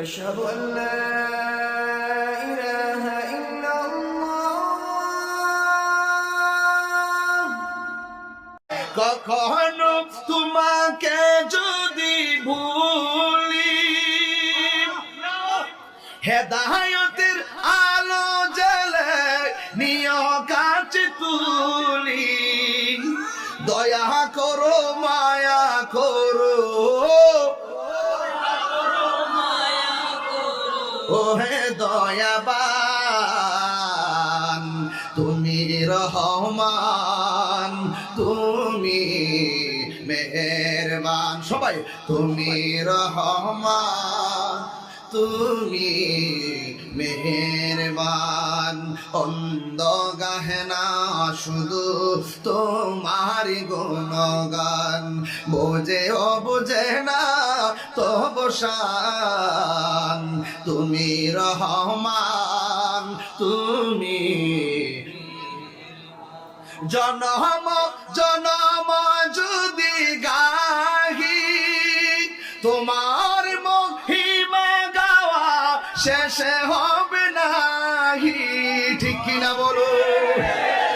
أشهد أن لا إله إلا الله কখনো তোমাকে যদি ভুলি হেদায়তের আলো জলে নিয় কাছে তুলি দয়া করো মায়া করো ওহে দয়াবান তুমি রহমান তুমি মেহেরবান। সবাই তুমি রহমান তুমি মেহেরবান। অন্ধ শুধু তোমার গুণগান। বোঝে ও বোঝে না, তব শান। তুমি রহমান, তুমি জনম জনম যদি গাহি, তোমার মহিমা গাওয়া শেষে হবে নাহি ঠিক কিনা বলো?